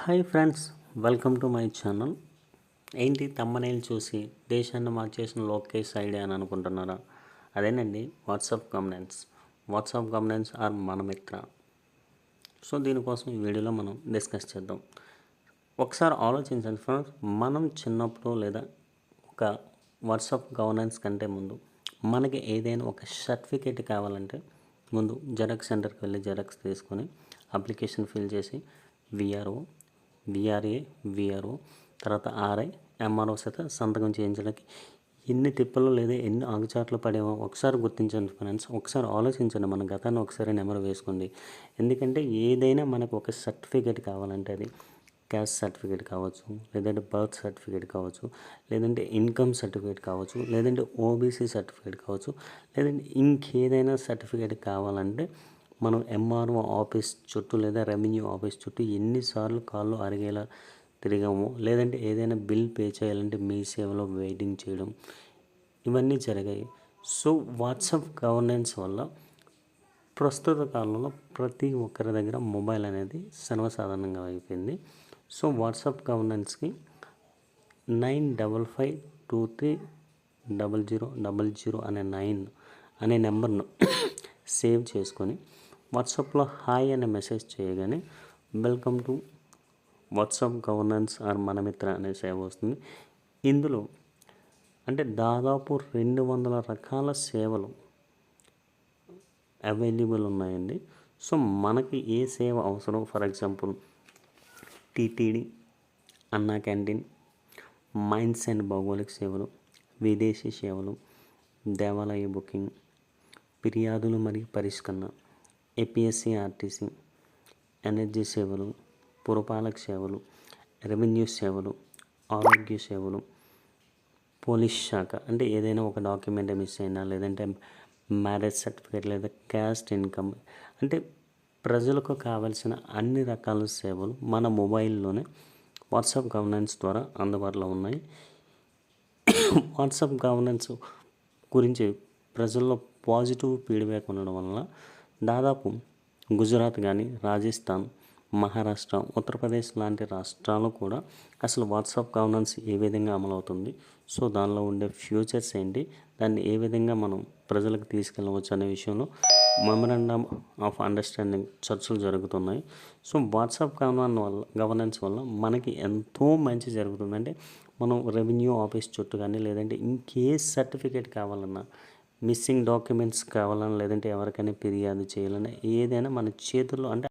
Hi friends welcome to my channel. ఏంటి తమ్మనేలు చూసి దేశాన్ని మార్చేసిన లోకేష్ ఐడియా అని అనుకుంటున్నారా? అదేనండి WhatsApp governance WhatsApp governance or Mana Mitra. So దీనికోసం ఈ వీడియోలో మనం డిస్కస్ చేద్దాం. ఒకసారి ఆలోచించండి ఫ్రెండ్స్ మనం చిన్నప్పుడు లేదా ఒక వాట్సాప్ గవర్నెన్స్ కంటే ముందు మనకి ఏదైనా ఒక సర్టిఫికేట్ కావాలంటే ముందు జెరాక్స్ సెంటర్కి వెళ్ళి జెరాక్స్ తీసుకొని అప్లికేషన్ ఫిల్ చేసి విఆర్ఓ విఆర్ఏ విఆర్ఓ తర్వాత ఆర్ఐ ఎంఆర్ఓ చేత సంతకం చేయించడానికి ఎన్ని తిప్పలు లేదా ఎన్ని ఆగుచాట్లు పడేవో ఒకసారి గుర్తించండి ఫ్రెండ్స్. ఒకసారి ఆలోచించండి మన గతాన్ని ఒకసారి నెమరు వేసుకోండి. ఎందుకంటే ఏదైనా మనకు ఒక సర్టిఫికేట్ కావాలంటే అది క్యాస్ట్ సర్టిఫికేట్ కావచ్చు లేదంటే బర్త్ సర్టిఫికేట్ కావచ్చు లేదంటే ఇన్కమ్ సర్టిఫికేట్ కావచ్చు లేదంటే ఓబీసీ సర్టిఫికేట్ కావచ్చు లేదంటే ఇంకేదైనా సర్టిఫికేట్ కావాలంటే మనం ఎంఆర్ఓ ఆఫీస్ చుట్టూ లేదా రెవెన్యూ ఆఫీస్ చుట్టూ ఎన్నిసార్లు కాళ్ళు అరిగేలా తిరిగాము. లేదంటే ఏదైనా బిల్ పే చేయాలంటే మీ సేవలో వెయిటింగ్ చేయడం. ఇవన్నీ జరిగాయి. సో వాట్సాప్ గవర్నెన్స్ వల్ల ప్రస్తుత కాలంలో ప్రతి ఒక్కరి దగ్గర మొబైల్ అనేది సర్వసాధారణంగా అయిపోయింది. So WhatsApp గవర్నెన్స్కి nine double five two three double zero double zero అనే నైన్ అనే నెంబర్ను సేవ్ చేసుకొని వాట్సాప్లో హాయ్ అనే మెసేజ్ చేయగానే welcome to WhatsApp governance or Mana Mitra అనే సేవ వస్తుంది. ఇందులో అంటే దాదాపు రెండు వందల రకాల సేవలు అవైలబుల్ ఉన్నాయండి. సో మనకి ఏ సేవ అవసరం? For example TTD Anna canteen mines and భౌగోళిక సేవలు విదేశీ సేవలు దేవాలయ బుకింగ్ ఫిర్యాదులు మరియు పరిష్కరణ. ఏపీఎస్సీ ఆర్టీసీ ఎనర్జీ సేవలు పురపాలక సేవలు రెవెన్యూ సేవలు ఆరోగ్య సేవలు పోలీస్ శాఖ. అంటే ఏదైనా ఒక డాక్యుమెంట్ మిస్ అయినా లేదంటే మ్యారేజ్ సర్టిఫికేట్ లేదా క్యాస్ట్ ఇన్కమ్ అంటే ప్రజలకు కావాల్సిన అన్ని రకాల సేవలు మన మొబైల్లోనే వాట్సాప్ గవర్నెన్స్ ద్వారా అందుబాటులో ఉన్నాయి. వాట్సాప్ గవర్నెన్స్ గురించి ప్రజల్లో పాజిటివ్ ఫీడ్బ్యాక్ ఉండడం వలన దాదాపు గుజరాత్ కానీ రాజస్థాన్ మహారాష్ట్ర ఉత్తరప్రదేశ్ లాంటి రాష్ట్రాలు కూడా అసలు వాట్సాప్ గవర్నెన్స్ ఏ విధంగా అమలవుతుంది? సో దానిలో ఉండే ఫ్యూచర్స్ ఏంటి? దాన్ని ఏ విధంగా మనం ప్రజలకు తీసుకెళ్ళవచ్చు అనే విషయంలో మెమరాండమ్ ఆఫ్ అండర్స్టాండింగ్ చర్చలు జరుగుతున్నాయి. సో వాట్సాప్ గవర్నెన్స్ వల్ల గవర్నెన్స్ వల్ల మనకి ఎంతో మంచి జరుగుతుందంటే మనం రెవెన్యూ ఆఫీస్ చుట్టూ కానీ లేదంటే ఇంకే సర్టిఫికేట్ కావాలన్నా మిస్సింగ్ డాక్యుమెంట్స్ కావాలని లేదంటే ఎవరికైనా ఫిర్యాదు చేయాలని ఏదైనా మన చేతుల్లో అంటే